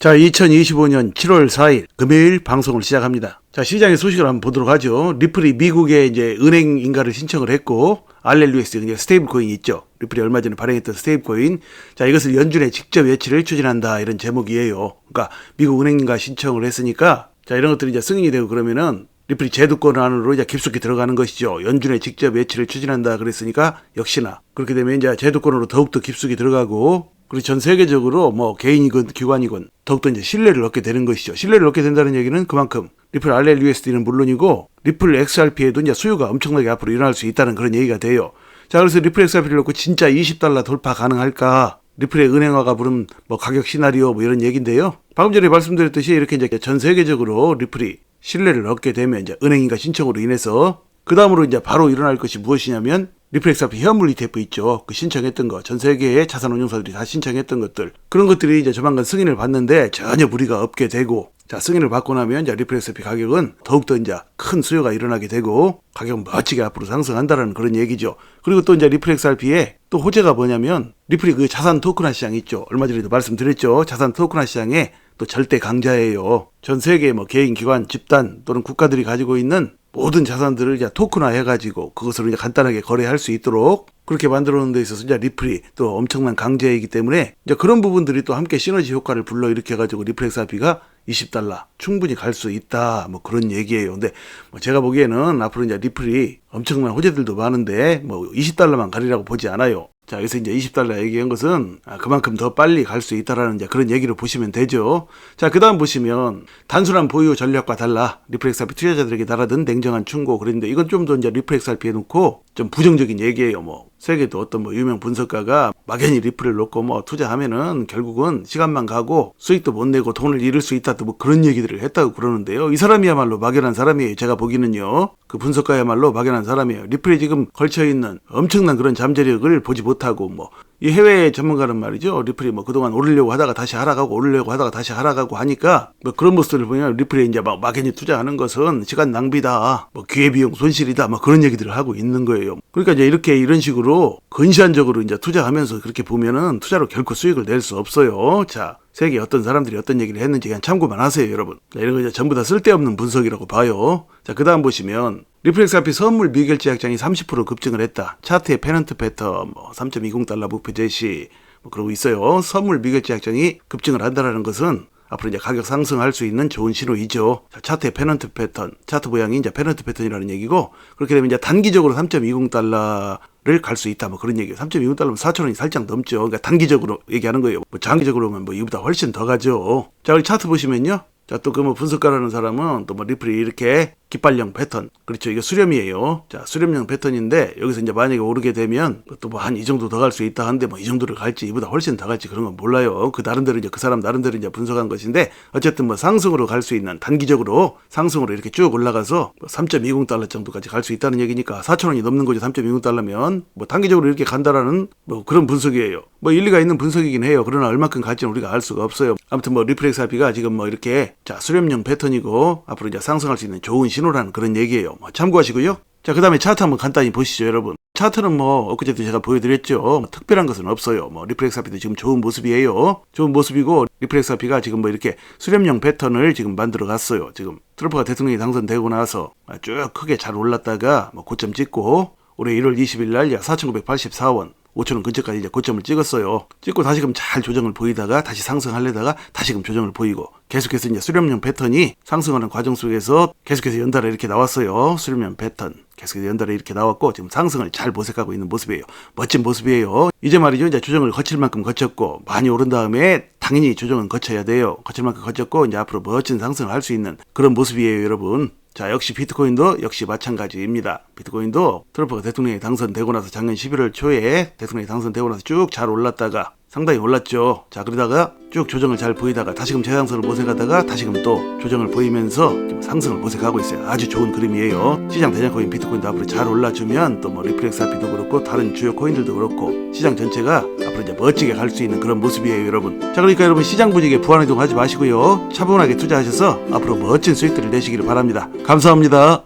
자, 2025년 7월 4일 금요일 방송을 시작합니다. 자, 시장의 소식을 한번 보도록 하죠. 리플이 미국에 이제 은행 인가를 신청을 했고, RLUS, 이제 스테이블 코인 있죠. 리플이 얼마 전에 발행했던 스테이블 코인. 자, 이것을 연준에 직접 예치를 추진한다. 이런 제목이에요. 그러니까 미국 은행 인가 신청을 했으니까, 자, 이런 것들이 이제 승인이 되고 그러면은 리플이 제도권 안으로 이제 깊숙이 들어가는 것이죠. 연준에 직접 예치를 추진한다 그랬으니까 역시나 그렇게 되면 이제 제도권으로 더욱더 깊숙이 들어가고 그리고 전 세계적으로 뭐 개인이건 기관이건 더욱더 이제 신뢰를 얻게 되는 것이죠. 신뢰를 얻게 된다는 얘기는 그만큼 리플 RLUSD는 물론이고 리플 XRP에도 이제 수요가 엄청나게 앞으로 일어날 수 있다는 그런 얘기가 돼요. 자, 그래서 리플 XRP를 놓고 진짜 20달러 돌파 가능할까? 리플의 은행화가 부른 뭐 가격 시나리오 뭐 이런 얘기인데요. 방금 전에 말씀드렸듯이 이렇게 이제 전 세계적으로 리플이 신뢰를 얻게 되면 이제 은행인가 신청으로 인해서 그 다음으로 이제 바로 일어날 것이 무엇이냐면 리플렉스앞 현물 ETF 있죠. 그 신청했던 거, 전 세계의 자산 운용사들이 다 신청했던 것들. 그런 것들이 이제 조만간 승인을 받는데 전혀 무리가 없게 되고, 자, 승인을 받고 나면 이제 리플렉스피 가격은 더욱더 이제 큰 수요가 일어나게 되고, 가격은 멋지게 앞으로 상승한다라는 그런 얘기죠. 그리고 또 이제 리플렉스 RP에 또 호재가 뭐냐면, 리플이 그 자산 토큰화 시장 있죠. 얼마 전에도 말씀드렸죠. 자산 토큰화 시장에 또 절대 강자예요. 전 세계 뭐 개인, 기관, 집단 또는 국가들이 가지고 있는 모든 자산들을 이제 토큰화 해가지고 그것으로 이제 간단하게 거래할 수 있도록 그렇게 만들어 놓은 데 있어서 이제 리플이 또 엄청난 강제이기 때문에 이제 그런 부분들이 또 함께 시너지 효과를 불러일으켜가지고 리플렉스 RP가 20달러 충분히 갈 수 있다 뭐 그런 얘기예요. 근데 뭐 제가 보기에는 앞으로 이제 리플이 엄청난 호재들도 많은데 뭐 20달러만 가리라고 보지 않아요. 자, 여기서 이제 20달러 얘기한 것은 아, 그만큼 더 빨리 갈 수 있다라는 이제 그런 얘기를 보시면 되죠. 자, 그 다음 보시면 단순한 보유 전략과 달라 리플렉스 RP 투자자들에게 달아든 냉정한 충고 그랬는데 이건 좀 더 이제 리플렉스 RP에 놓고 좀 부정적인 얘기예요. 뭐 세계도 어떤 뭐 유명 분석가가 막연히 리플을 놓고 뭐 투자하면은 결국은 시간만 가고 수익도 못 내고 돈을 잃을 수 있다 또 뭐 그런 얘기들을 했다고 그러는데요. 이 사람이야말로 막연한 사람이에요. 제가 보기는요. 그 분석가야말로 막연한 사람이에요. 리플에 지금 걸쳐 있는 엄청난 그런 잠재력을 보지 못하고 뭐 이 해외 전문가는 말이죠. 리플이 뭐 그동안 오르려고 하다가 다시 하락하고 오르려고 하다가 다시 하락하고 하니까 뭐 그런 모습을 보면 리플에 이제 막 막연히 투자하는 것은 시간 낭비다. 뭐 기회비용 손실이다. 뭐 그런 얘기들을 하고 있는 거예요. 그러니까 이제 이렇게 이런 식으로 근시안적으로 이제 투자하면서 그렇게 보면은 투자로 결코 수익을 낼 수 없어요. 자, 세계 어떤 사람들이 어떤 얘기를 했는지 그냥 참고만 하세요, 여러분. 자, 이런 거 이제 전부 다 쓸데없는 분석이라고 봐요. 자, 그 다음 보시면 리플렉스 앞이 선물 미결제 약장이 30% 급증을 했다. 차트의 페넌트 패턴, 뭐 3.20달러 목표 제시, 뭐 그러고 있어요. 선물 미결제 약장이 급증을 한다라는 것은 앞으로 이제 가격 상승할 수 있는 좋은 신호이죠. 자, 차트의 페넌트 패턴, 차트 모양이 이제 페넌트 패턴이라는 얘기고 그렇게 되면 이제 단기적으로 3.20달러를 갈 수 있다. 뭐 그런 얘기예요. 3.20달러면 4천원이 살짝 넘죠. 그러니까 단기적으로 얘기하는 거예요. 뭐 장기적으로면 뭐 이보다 훨씬 더 가죠. 자, 우리 차트 보시면요. 자, 또 그 뭐 분석가라는 사람은 또 뭐 리플이 이렇게 깃발형 패턴. 그렇죠. 이게 수렴이에요. 자, 수렴형 패턴인데 여기서 이제 만약에 오르게 되면 또 뭐 한 이 정도 더 갈 수 있다 하는데 뭐 이 정도를 갈지 이보다 훨씬 더 갈지 그런 건 몰라요. 그 나름대로 이제 그 사람 나름대로 이제 분석한 것인데 어쨌든 뭐 상승으로 갈 수 있는 단기적으로 상승으로 이렇게 쭉 올라가서 뭐 3.20달러 정도까지 갈 수 있다는 얘기니까 4,000원이 넘는 거죠. 3.20달러면 뭐 단기적으로 이렇게 간다라는 뭐 그런 분석이에요. 뭐 일리가 있는 분석이긴 해요. 그러나 얼마큼 갈지는 우리가 알 수가 없어요. 아무튼 뭐 리플렉스 RP가 지금 뭐 이렇게 자, 수렴형 패턴이고 앞으로 이제 상승할 수 있는 좋은 신호라는 그런 얘기예요. 뭐 참고하시고요. 자, 그 다음에 차트 한번 간단히 보시죠, 여러분. 차트는 뭐, 엊그제도 제가 보여드렸죠. 뭐 특별한 것은 없어요. 뭐, 리플렉스 RP도 지금 좋은 모습이에요. 좋은 모습이고, 리플렉스 RP가 지금 뭐 이렇게 수렴형 패턴을 지금 만들어 갔어요. 지금 트럼프가 대통령이 당선되고 나서 쭉 크게 잘 올랐다가 뭐 고점 찍고, 올해 1월 20일 날 4,984원, 5천원 근처까지 이제 고점을 찍었어요. 찍고 다시금 잘 조정을 보이다가 다시 상승하려다가 다시금 조정을 보이고 계속해서 이제 수렴형 패턴이 상승하는 과정 속에서 계속해서 연달아 이렇게 나왔어요. 수렴형 패턴 계속해서 연달아 이렇게 나왔고 지금 상승을 잘 모색하고 있는 모습이에요. 멋진 모습이에요. 이제 말이죠. 이제 조정을 거칠 만큼 거쳤고 많이 오른 다음에 당연히 조정은 거쳐야 돼요. 거칠 만큼 거쳤고 이제 앞으로 멋진 상승을 할 수 있는 그런 모습이에요, 여러분. 자, 역시 비트코인도 역시 마찬가지입니다. 비트코인도 트럼프가 대통령이 당선되고 나서 작년 11월 초에 대통령이 당선되고 나서 쭉 잘 올랐다가 상당히 올랐죠. 자, 그러다가 쭉 조정을 잘 보이다가 다시금 재상승을 모색하다가 다시금 또 조정을 보이면서 상승을 모색하고 있어요. 아주 좋은 그림이에요. 시장 대장 코인 비트코인도 앞으로 잘 올라주면 또 뭐 리플렉스 RP도 그렇고 다른 주요 코인들도 그렇고 시장 전체가 앞으로 이제 멋지게 갈 수 있는 그런 모습이에요, 여러분. 자, 그러니까 여러분 시장 분위기에 부안해동하지 마시고요. 차분하게 투자하셔서 앞으로 멋진 수익들을 내시기를 바랍니다. 감사합니다.